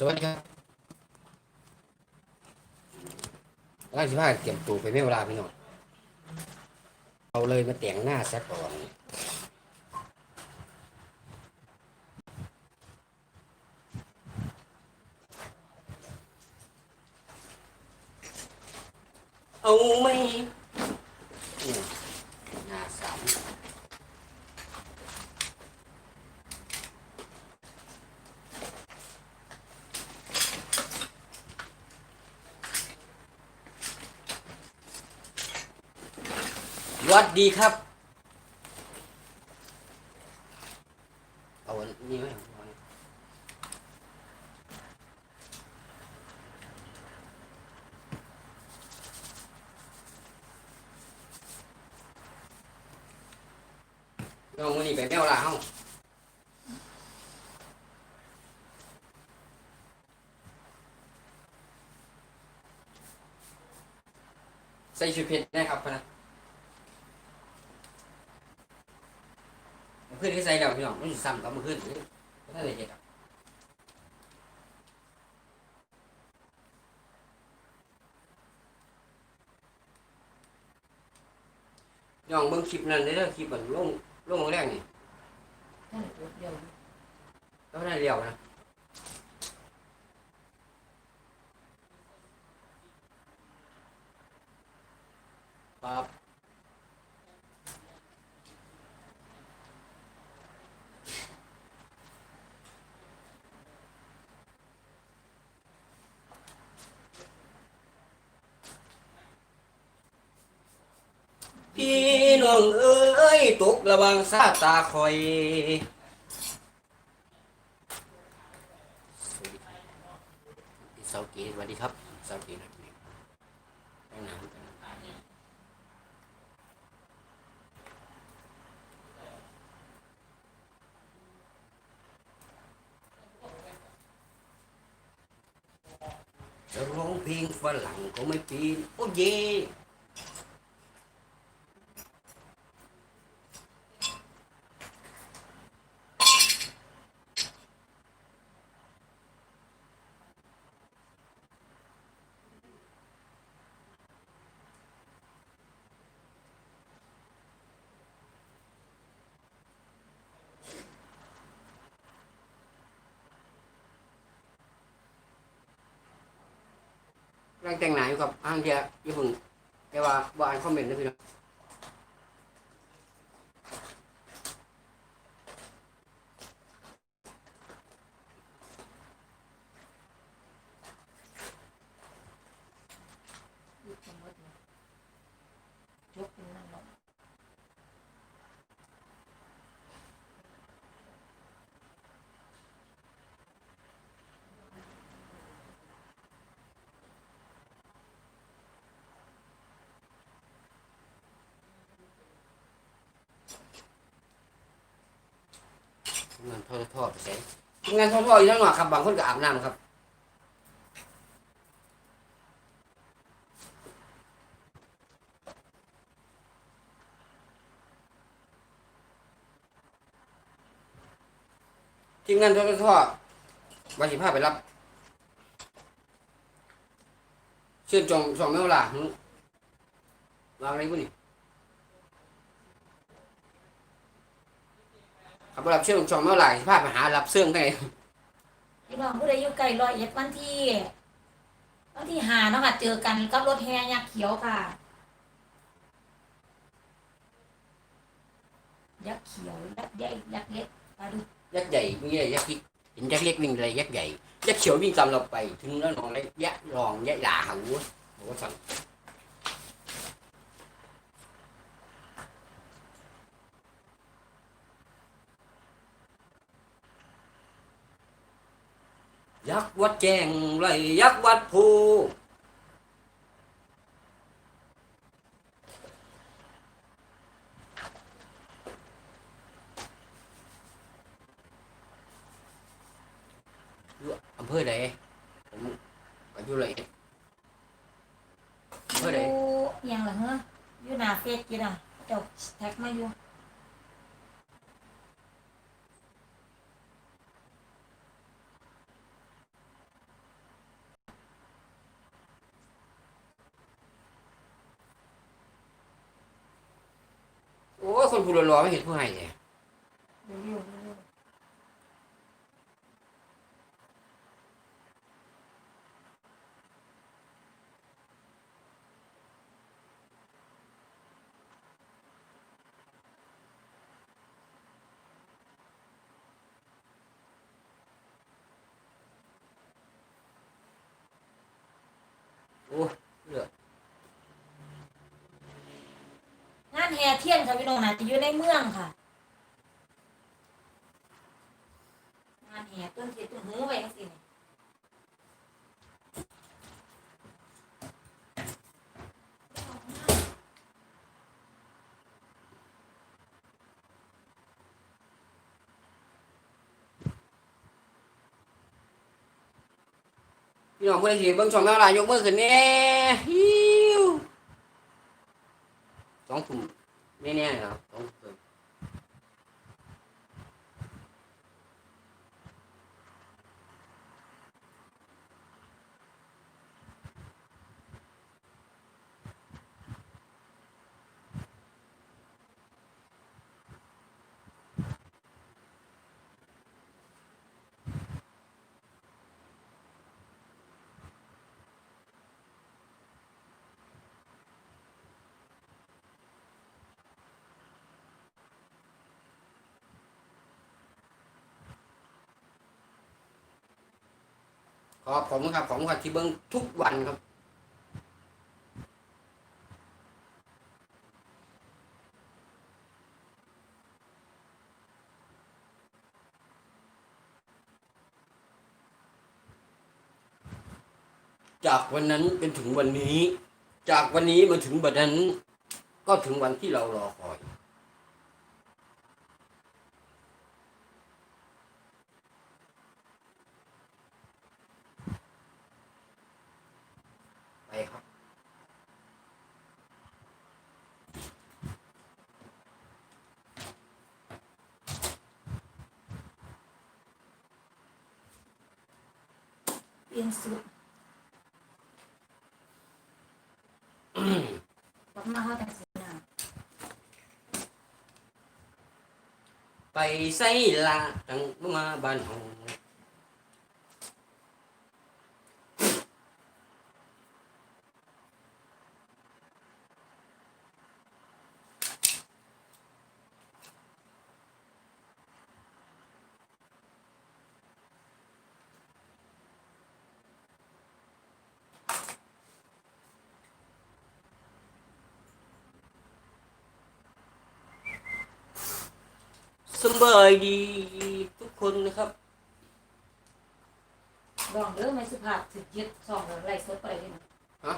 สวัสดีครับร่างสิบห้าเตรียมตัวไปไม่เวลาพี่น้อง เอาเลยมาแต่งหน้าซะก่อนเอาไหมเนี่ยหน้าสาม ส วัสดีครับ เอาอันนี้ไหมน้องวันนี้ไปแมวลาเฮ้าใส่ชุดเพชรนะครับพะนะ มัน ขึ้นที่ใส่แล้วพี่น้องมันสิซ้ำกับมันขึ้นถ้าเลยเห็ดอะน้องเบิ่งคลิปนั้นเด้อคลิปมันลงลงแรกนี่นั่นรถเดียวแล้วได้เรียวนะปั๊บพี่น้ องเอ้ยตกระวังซาตาคอยสวัสดีสวัสดีครับสวัสดีครับไปไหนไปไหนจะร้องเพลงฝรั่งก็ไม่ปีนโอ้เย กำลังแต่งหน้าอยู่ครับอ้างเทียญี่ปุ่นแต่ว่าบ่อ่านคอมเมนต์นะพี่น้อง ยุบทั้งหมดเลยยกเป็นนั่งลง ทำ งานทอดทอดไปใส่ทำงานทอดทอดอยู่ทั้งหมดครับ บางคนก็อาบน้ำครับทีมงานทอดทอดวันสิบห้าไปรับ เชื่อจองจองไม่เวลาหึวางอะไรกูนี่ ขับไปรับเชื่อจองไม่เวลาสิพาไปหารับเสื่องได้ไงพี่น้องผู้ใดอยู่ไกลร้อยเอ็ดวันที่วันที่หาเนาะค่ะ เจอกันกับรถแห่ยักษ์เขียวค่ะ ยักษ์เขียว ยักษ์ใหญ่ยักษ์เล็กมาดูยักษ์ใหญ่วิ่งใหญ่ยักษ์เล็กเห็นยักษ์เล็กวิ่งอะไรยักษ์ใหญ่ยักษ์เขียววิ่งตามเราไป ถึงแล้วน้องเลยยักษ์รองยักษ์หลาหัวบอกว่าสั่ง ยักษ์วัดแจ้งไรยักษ์วัดภูอยู่อำเภอใดผมก็อยู่เลยอำเภอใดอยู่อิหยังล่ะเฮ้ออยู่หน้าเฟซกี่น่ะจ้าแท็กมาอยู่ คน ผู้รอๆไม่เห็นผู้ให้เลย เดี๋ยวอยู่เดี๋ยวอยู่ โอ้เลือก งานแห่เที่ยนค่ะพี่น้องนะจะอยู่ในเมืองค่ะงานแห่ต้นเทียนต้นหูไปจังซี่นี่พี่น้องผู้ใดสิเบิ่งช่องแม่ลายยกมือขึ้นแน่ฮิวสองทุ่ม แน่ๆ ขอบผมครับผมครับที่เบิ้งทุกวันครับ จากวันนั้นเป็นถึงวันนี้ จากวันนี้มาถึงบัดนั้น ก็ถึงวันที่เรารอคอย ไปครับ เปลี่ยนสุดกลับมาเขาแต่งสีหน้า ไปใส่ละตั้งมา บ้านเฮาสำบายดีทุกคนนะครับลองเด้อไม่สุภาพถึกยึดสองไล่สดไปเลยนะฮะ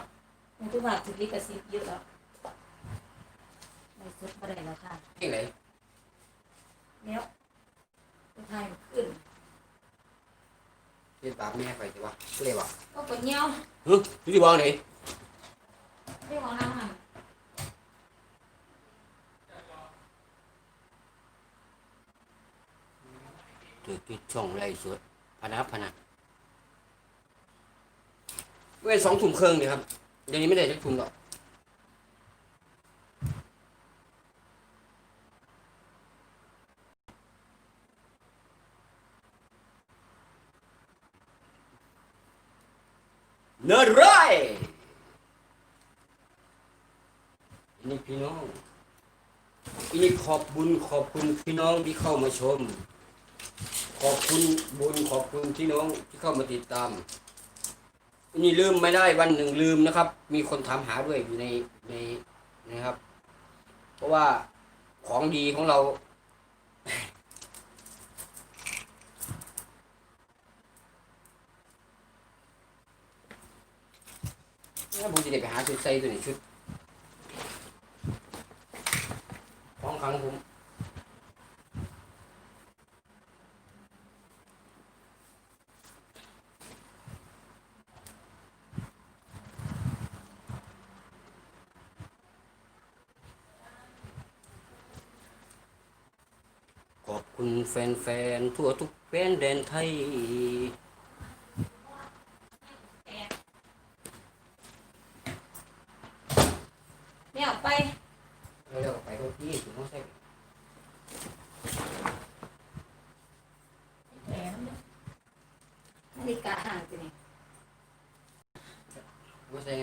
ไม่สุภาพถึกลิขสิทธิ์เยอะแล้วไล่สดไปได้แล้วค่ะเพลงไหนแล้วสุดท้ายมันขึ้นเพลงปากแม่ไปสิวะเรียกว่าก็ปวดเงี้ยวฮึที่บอกไหนเรื่องของน้ำมัน ถือที่ช่องไรสดพนักพนักเว้นสองทุ่มครึ่องเนี่ยครับเดี๋ยวนี้ไม่ได้จะทุ่มหรอกเนื้อไรนี่พี่น้องอันนี้ขอบบุญขอบคุณพี่น้องที่เข้ามาชม ขอบคุณบุญขอบคุณพี่น้องที่เข้ามาติดตามนี่ลืมไม่ได้วันหนึ่งลืมนะครับ มีคนถามหาด้วยอยู่ในในนะครับ เพราะว่าของดีของเราแล้วผมจะไปหาชุดใส่ตัวนี้ชุดของครั้งผม ขอบคุณแฟนๆ ทั่วทุกแผ่นแดนไทย เนี่ยออไปเราไปก็พี่สิบห้องใช่แหมนาฬิกาห่างกันนี่ว่าใช่ไง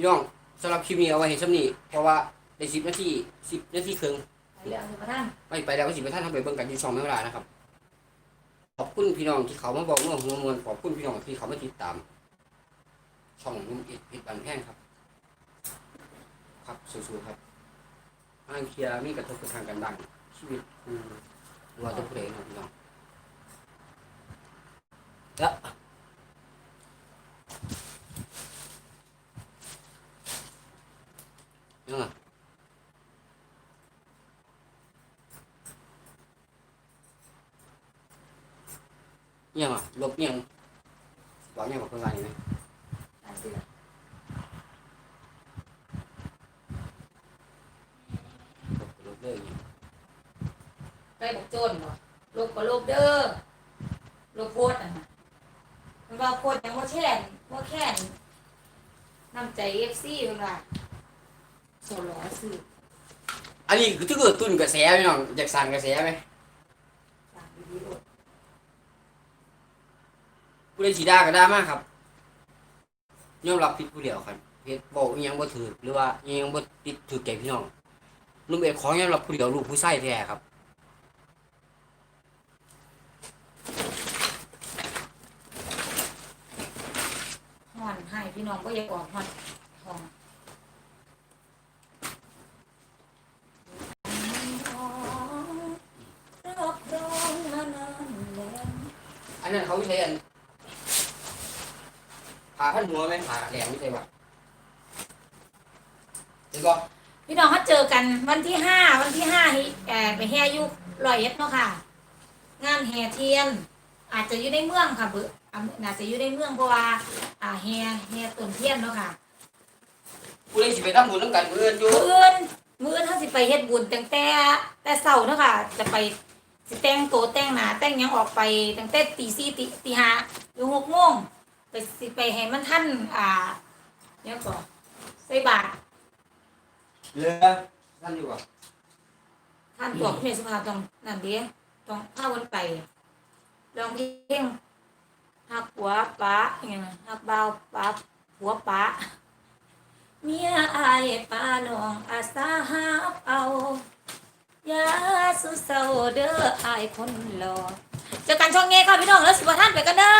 พี่น้องสำหรับคลิปนี้เอาไว้เห็นซ้ำนี่เพราะว่าในสิบนาทีสิบนาทีครึ่งไปแล้วสิพระท่านไม่ไปแล้วก็สิบท่านทำไปเบิ่งกันอยู่ช่องไม่เวลานะครับ ขอบคุณพี่น้องที่เขามาบอกเมื่อหัวมวลขอบคุณพี่น้องที่เขามาติดตาม ช่องนุ่มอิดอิดบันแห้งครับ ครับสู้ๆครับอ้างเคลียร์มีกระทบกระทั่งกันบ้างชีวิตกูว่าจะพูดเองนะพี่น้องแล้ว เนี่ยมาลบเนี่ยบอกเนี่ยบอกเพื่อนว่าอย่างนี้อ่านสิล่ะลบลบเลยอย่างนี้ไปบอกโจรบ่ลบก็ลบเด้อลบโพดอะนะมันว่าโพดยังว่าแค่นว่าแค่นน้ำใจเอฟซีเพิ่นว่าโซลอซื้ออันนี้คือถ้าเกิดตุนกระแสพี่น้องอยากสั่งกระแสไหม สั่งดีๆโลด ผู้ใดสีดาก็ได้มากครับยอมรับผิดผู้เดียวครับเฮ็ดบอกอิหยังบ่ถือหรือว่าอิหยังบ่ติดถือแก่พี่น้องนุ่มเอกของยอมรับผู้เดียวลูกผู้ชายแท้ครับห่อนให้พี่น้องก็อยากออกห่อนห่อนรับรองมานานแล้วอันนั้นเขาใช้อัน ผ่าพันหัวไหมผ่าแหลมไม่ใช่ปะเห็นบ่พี่น้องเขาเจอกันวันที่ห้าวันที่ห้าแอบไปแห่อยุลอยเอ็ดเนาะค่ะ งานแห่เทียน อาจจะอยู่ในเมืองค่ะเบออ่าอาจจะอยู่ในเมืองเพราะว่าอ่าแห่แห่ต้นเทียนเนาะค่ะผู้ใดสิไปทำบุญนำกันมื้ออื่นอยู่มื้ออื่นมื้ออื่นเขาสิไปเฮ็ดบุญตั้งแต่แต่เช้าเนาะค่ะ จะไปสิแต่งโตวแต่งหน้าแต่งหยังออกไปตั้งแต่ตีสี่ตีตีห้าหรือหกโมง ไปสิไปให้มันท่านอ่าเนี่ยก่อนใส่บาตรเรือท่านอยู่บ่ท่านตัวคุณแม่สุภาพต้องนั่นเดีต้องพาวันไปลองเพลงหักหัวป้าอย่างเงี้ยนะหักเบาป้าหัวป้าเมียอายป้าน้องอาสาหาเอายาสุเศร้าเด้ออายคนหล่อเจอกันช่องเงี้ยค่ะพี่น้องแล้วสิบท่านไปกันเด้อ